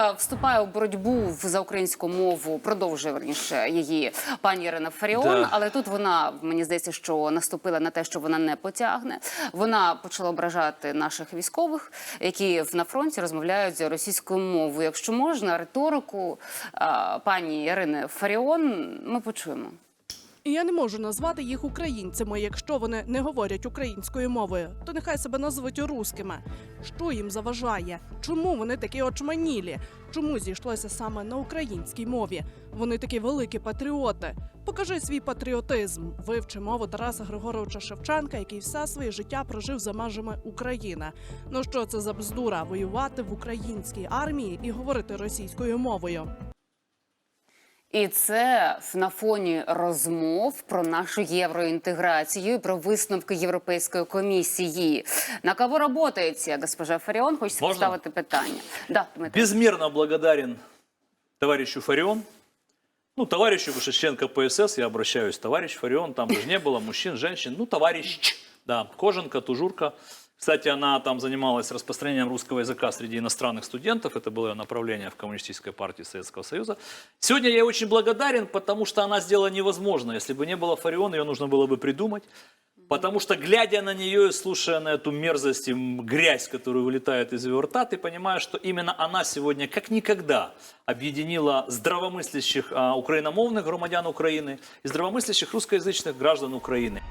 Е, Вступає у боротьбу за українську мову, продовжує верніше її пані Ірина Фаріон. Да. Але тут вона мені здається, що наступила на те, що вона не потягне. Вона почала ображати наших військових, які на фронті розмовляють російською мовою. Якщо можна, риторику е, пані Ірини Фаріон ми почуємо. Я не можу назвати їх українцями, якщо вони не говорять українською мовою, то нехай себе назвуть рускими. Що їм заважає? Чому вони такі очманілі? Чому зійшлося саме на українській мові? Вони такі великі патріоти. Покажи свій патріотизм. Вивчи мову Тараса Григоровича Шевченка, який все своє життя прожив за межами України. Ну що це за бздура воювати в українській армії і говорити російською мовою? І це на фоні розмов про нашу євроінтеграцію, і про висновки Європейської комісії. На кого працюється, госпожа Фаріон? Хочеться Можна? поставити питання. Да, Дмитро. Безмерно благодарен товарищу Фарион. Ну, товарищу Вышеченко ПСС, я обращаюсь, товарищ Фарион, там же не было мужчин, женщин, ну, товарищ, да, Кожанка, Тужурка. Кстати, она там занималась распространением русского языка среди иностранных студентов, это было ее направление в Коммунистической партии Советского Союза. Сегодня я ей очень благодарен, потому что она сделала невозможно. Если бы не было Фарион, ее нужно было бы придумать. Потому что, глядя на нее и слушая на эту мерзость и грязь, которая вылетает из ее рта, ты понимаешь, что именно она сегодня, как никогда, объединила здравомыслящих а, украиномовных громадян Украины и здравомыслящих русскоязычных граждан Украины.